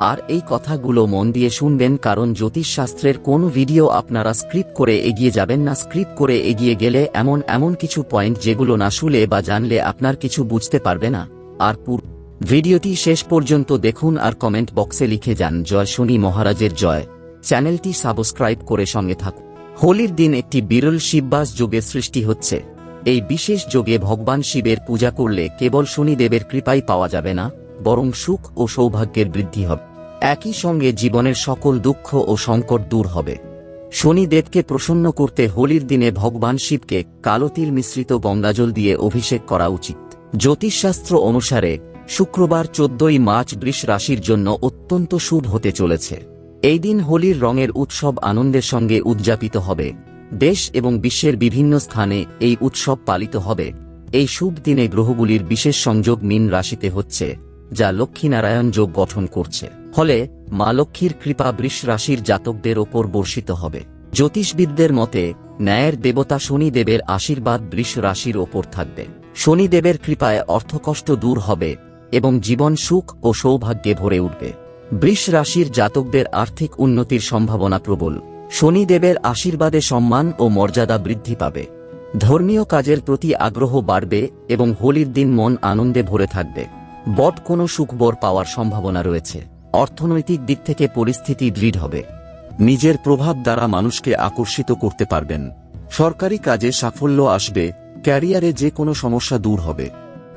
আর এই কথাগুলো মন দিয়ে শুনবেন কারণ জ্যোতিষশাস্ত্রের কোন ভিডিও আপনারা স্ক্রিপ্ট করে এগিয়ে যাবেন না। স্ক্রিপ্ট করে এগিয়ে গেলে এমন এমন কিছু পয়েন্ট যেগুলো না শুলে বা জানলে আপনার কিছু বুঝতে পারবে না। আর পুর ভিডিওটি শেষ পর্যন্ত দেখুন আর কমেন্ট বক্সে লিখে যান, জয় শনি মহারাজের জয়। চ্যানেলটি সাবস্ক্রাইব করে সঙ্গে থাকুন। হোলির দিন একটি বিরল শিববাস যোগে সৃষ্টি হচ্ছে। এই বিশেষ যোগে ভগবান শিবের পূজা করলে কেবল শনিদেবের কৃপাই পাওয়া যাবে না, বরং সুখ ও সৌভাগ্যের বৃদ্ধি হবে। একই সঙ্গে জীবনের সকল দুঃখ ও সংকট দূর হবে। শনিদেবকে প্রসন্ন করতে হোলির দিনে ভগবান শিবকে কালো তিল মিশ্রিত গঙ্গাজল দিয়ে অভিষেক করা উচিত। জ্যোতিষশাস্ত্র অনুসারে, শুক্রবার চোদ্দই মার্চ বৃষ রাশির জন্য অত্যন্ত শুভ হতে চলেছে। এই দিন হোলির রঙের উৎসব আনন্দের সঙ্গে উদযাপিত হবে। দেশ এবং বিশ্বের বিভিন্ন স্থানে এই উৎসব পালিত হবে। এই শুভ দিনে গ্রহগুলির বিশেষ সংযোগ মীন রাশিতে হচ্ছে, যা লক্ষ্মীনারায়ণ যোগ গঠন করছে। ফলে মা লক্ষ্মীর কৃপা বৃষ রাশির জাতকদের ওপর বর্ষিত হবে। জ্যোতিষবিদদের মতে, ন্যায়ের দেবতা শনিদেবের আশীর্বাদ বৃষ রাশির ওপর থাকবে। শনিদেবের কৃপায় অর্থকষ্ট দূর হবে এবং জীবন সুখ ও সৌভাগ্যে ভরে উঠবে। বৃষ রাশির জাতকদের আর্থিক উন্নতির সম্ভাবনা প্রবল। শনিদেবের আশীর্বাদে সম্মান ও মর্যাদা বৃদ্ধি পাবে। ধর্মীয় কাজের প্রতি আগ্রহ বাড়বে এবং হোলির দিন মন আনন্দে ভরে থাকবে। বট কোনো সুখবর পাওয়ার সম্ভাবনা রয়েছে। অর্থনৈতিক দিক থেকে পরিস্থিতি দৃঢ় হবে। নিজের প্রভাব দ্বারা মানুষকে আকর্ষিত করতে পারবেন। সরকারি কাজে সাফল্য আসবে, ক্যারিয়ারে যে কোনো সমস্যা দূর হবে।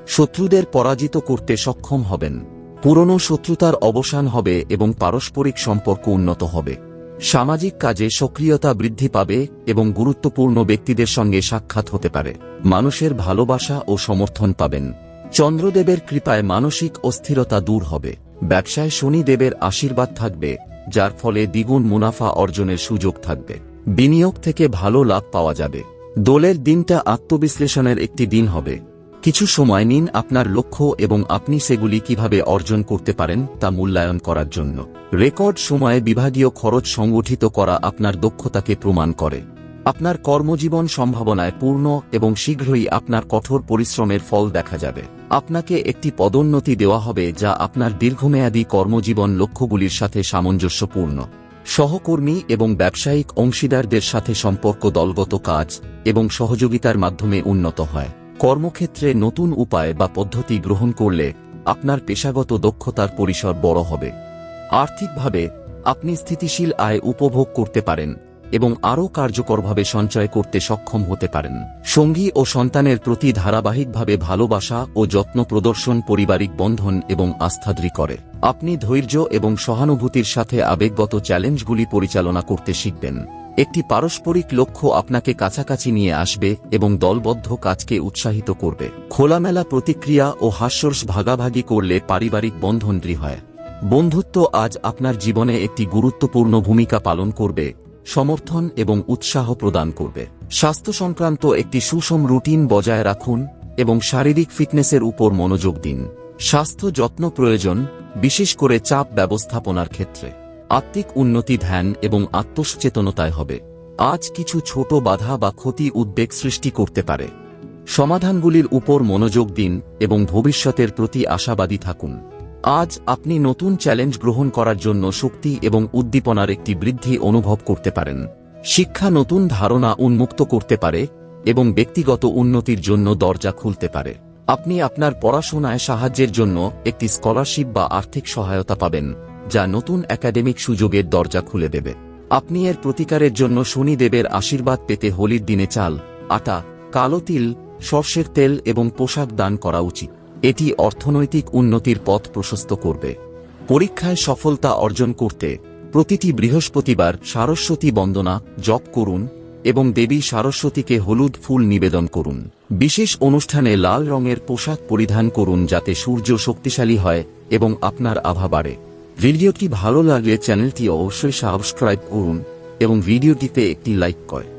শত্রুদের পরাজিত করতে সক্ষম হবেন। পুরনো শত্রুতার অবসান হবে এবং পারস্পরিক সম্পর্ক উন্নত হবে। সামাজিক কাজে সক্রিয়তা বৃদ্ধি পাবে এবং গুরুত্বপূর্ণ ব্যক্তিদের সঙ্গে সাক্ষাৎ হতে পারে। মানুষের ভালোবাসা ও সমর্থন পাবেন। চন্দ্রদেবের কৃপায় মানসিক অস্থিরতা দূর হবে। ব্যবসায় শনিদেবের আশীর্বাদ থাকবে, যার ফলে দ্বিগুণ মুনাফা অর্জনের সুযোগ থাকবে। বিনিয়োগ থেকে ভালো লাভ পাওয়া যাবে। দোলের দিনটা আত্মবিশ্লেষণের একটি দিন হবে। কিছু সময় নিন আপনার লক্ষ্য এবং আপনি সেগুলি কীভাবে অর্জন করতে পারেন তা মূল্যায়ন করার জন্য। রেকর্ড সময়ে বিভাগীয় খরচ সংগঠিত করা আপনার দক্ষতাকে প্রমাণ করে। আপনার কর্মজীবন সম্ভাবনায় পূর্ণ এবং শীঘ্রই আপনার কঠোর পরিশ্রমের ফল দেখা যাবে। আপনাকে একটি পদোন্নতি দেওয়া হবে যা আপনার দীর্ঘমেয়াদী কর্মজীবন লক্ষ্যগুলির সাথে সামঞ্জস্যপূর্ণ। সহকর্মী এবং ব্যবসায়িক অংশীদারদের সাথে সম্পর্ক দলগত কাজ এবং সহযোগিতার মাধ্যমে উন্নত হয়। কর্মক্ষেত্রে নতুন উপায় বা পদ্ধতি গ্রহণ করলে আপনার পেশাগত দক্ষতার পরিসর বড় হবে। আর্থিকভাবে আপনি স্থিতিশীল আয় উপভোগ করতে পারেন। এবং আরও কার্যকরভাবে সঞ্চয় করতে সক্ষম হতে পারেন। সঙ্গী ও সন্তানের প্রতি ধারাবাহিকভাবে ভালোবাসা ও যত্ন প্রদর্শন পারিবারিক বন্ধন এবং আস্থাদ্রি করে। আপনি ধৈর্য এবং সহানুভূতির সাথে আবেগগত চ্যালেঞ্জগুলি পরিচালনা করতে শিখবেন। একটি পারস্পরিক লক্ষ্য আপনাকে কাছাকাছি নিয়ে আসবে এবং দলবদ্ধ কাজকে উৎসাহিত করবে। খোলামেলা প্রতিক্রিয়া ও হাস্যরস ভাগাভাগি করলে পারিবারিক বন্ধন দৃঢ় হয়। বন্ধুত্ব আজ আপনার জীবনে একটি গুরুত্বপূর্ণ ভূমিকা পালন করবে। সমর্থন এবং উৎসাহ প্রদান করবে। স্বাস্থ্য সংক্রান্ত একটি সুষম রুটিন বজায় রাখুন এবং শারীরিক ফিটনেসের উপর মনোযোগ দিন। স্বাস্থ্য যত্ন প্রয়োজন, বিশেষ করে চাপ ব্যবস্থাপনার ক্ষেত্রে। আত্মিক উন্নতি ধ্যান এবং আত্মসচেতনতায় হবে। আজ কিছু ছোট বাধা বা ক্ষতি উদ্বেগ সৃষ্টি করতে পারে। সমাধানগুলির উপর মনোযোগ দিন এবং ভবিষ্যতের প্রতি আশাবাদী থাকুন। আজ আপনি নতুন চ্যালেঞ্জ গ্রহণ করার জন্য শক্তি এবং উদ্দীপনার একটি বৃদ্ধি অনুভব করতে পারেন। শিক্ষা নতুন ধারণা উন্মুক্ত করতে পারে এবং ব্যক্তিগত উন্নতির জন্য দরজা খুলতে পারে। আপনি আপনার পড়াশোনায় সাহায্যের জন্য একটি স্কলারশিপ বা আর্থিক সহায়তা পাবেন, যা নতুন একাডেমিক সুযোগের দরজা খুলে দেবে। আপনি এর প্রতিকারের জন্য শনিদেবের আশীর্বাদ পেতে হোলির দিনে চাল, আটা, কালো তিল, সর্ষের তেল এবং পোশাক দান করা উচিত। এটি অর্থনৈতিক উন্নতির পথ প্রশস্ত করবে। পরীক্ষায় সফলতা অর্জন করতে প্রতিটি বৃহস্পতিবার সারস্বতী বন্দনা জপ করুন এবং দেবী সারস্বতীকে হলুদ ফুল নিবেদন করুন। বিশেষ অনুষ্ঠানে লাল রঙের পোশাক পরিধান করুন যাতে সূর্য শক্তিশালী হয় এবং আপনার আভা বাড়ে। ভিডিওটি ভালো লাগলে চ্যানেলটি অবশ্যই সাবস্ক্রাইব করুন এবং ভিডিওটিতে একটি লাইক করে।